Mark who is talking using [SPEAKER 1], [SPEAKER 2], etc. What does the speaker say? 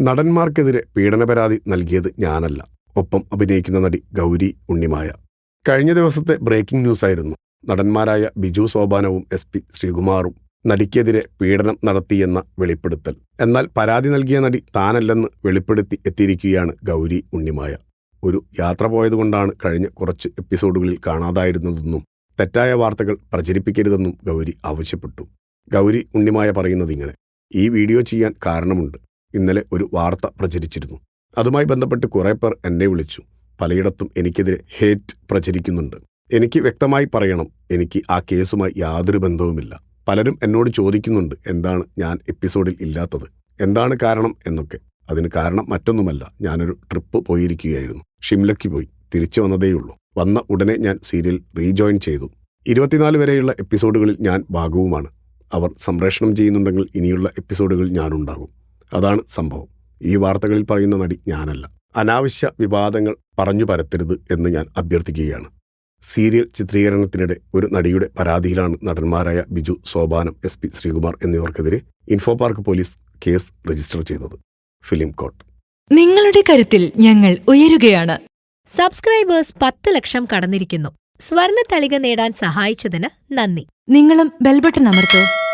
[SPEAKER 1] നടന്മാർക്കെതിരെ പീഡന പരാതി നൽകിയത് ഞാനല്ല. ഒപ്പം അഭിനയിക്കുന്ന നടി ഗൗരി ഉണ്ണിമായ. കഴിഞ്ഞ ദിവസത്തെ ബ്രേക്കിംഗ് ന്യൂസായിരുന്നു. നടന്മാരായ ബിജു സോപാനവും എസ് പി ശ്രീകുമാറും നടിക്കെതിരെ പീഡനം നടത്തിയെന്ന വെളിപ്പെടുത്തൽ. എന്നാൽ പരാതി നൽകിയ നടി താനല്ലെന്ന് വെളിപ്പെടുത്തി എത്തിയിരിക്കുകയാണ് ഗൗരി ഉണ്ണിമായ. ഒരു യാത്ര പോയതുകൊണ്ടാണ് കഴിഞ്ഞ കുറച്ച് എപ്പിസോഡുകളിൽ കാണാതായിരുന്നതെന്നും തെറ്റായ വാർത്തകൾ പ്രചരിപ്പിക്കരുതെന്നും ഗൗരി ആവശ്യപ്പെട്ടു. ഗൗരി ഉണ്ണിമായ പറയുന്നത് ഇങ്ങനെ ഈ വീഡിയോ ചെയ്യാൻ കാരണമുണ്ട്. ഇന്നലെ ഒരു വാർത്ത പ്രചരിച്ചിരുന്നു. അതുമായി ബന്ധപ്പെട്ട് കുറേ പേർ എന്നെ വിളിച്ചു. പലയിടത്തും എനിക്കെതിരെ ഹേറ്റ് പ്രചരിക്കുന്നുണ്ട്. എനിക്ക് വ്യക്തമായി പറയണം എനിക്ക് ആ കേസുമായി യാതൊരു ബന്ധവുമില്ല. പലരും എന്നോട് ചോദിക്കുന്നുണ്ട് എന്താണ് ഞാൻ എപ്പിസോഡിൽ ഇല്ലാത്തത്? എന്താണ് കാരണം എന്നൊക്കെ. അതിന് കാരണം മറ്റൊന്നുമല്ല ഞാനൊരു ട്രിപ്പ് പോയിരിക്കുകയായിരുന്നു. ഷിംലയ്ക്ക് പോയി തിരിച്ചു വന്നതേയുള്ളൂ. വന്ന ഉടനെ ഞാൻ സീരിയൽ റീജോയിൻ ചെയ്തു. ഇരുപത്തിനാല് വരെയുള്ള എപ്പിസോഡുകളിൽ ഞാൻ ഭാഗവുമാണ്. അവർ സംപ്രേഷണം ചെയ്യുന്നുണ്ടെങ്കിൽ ഇനിയുള്ള എപ്പിസോഡുകൾ ഞാനുണ്ടാകും. അതാണ് സംഭവം. ഈ വാർത്തകളിൽ പറയുന്ന നടി ഞാനല്ല. അനാവശ്യ വിവാദങ്ങൾ പറഞ്ഞു പരത്തരുത് എന്ന് ഞാൻ അഭ്യർത്ഥിക്കുകയാണ്. സീരിയൽ ചിത്രീകരണത്തിനിടെ ഒരു നടിയുടെ പരാതിയിലാണ് നടന്മാരായ Biju Sopanam S P Sreekumar എന്നിവർക്കെതിരെ info park police case register ചെയ്തത്. ഫിലിം കോട്ട്
[SPEAKER 2] നിങ്ങളുടെ കരുത്തിൽ ഞങ്ങൾ ഉയരുകയാണ്.
[SPEAKER 3] സബ്സ്ക്രൈബേഴ്സ് പത്ത് ലക്ഷം കടന്നിരിക്കുന്നു. സ്വർണ തളിക നേടാൻ സഹായിച്ചതിന് നന്ദി.
[SPEAKER 2] നിങ്ങളും ബെൽബട്ടൺ അമർത്തോ.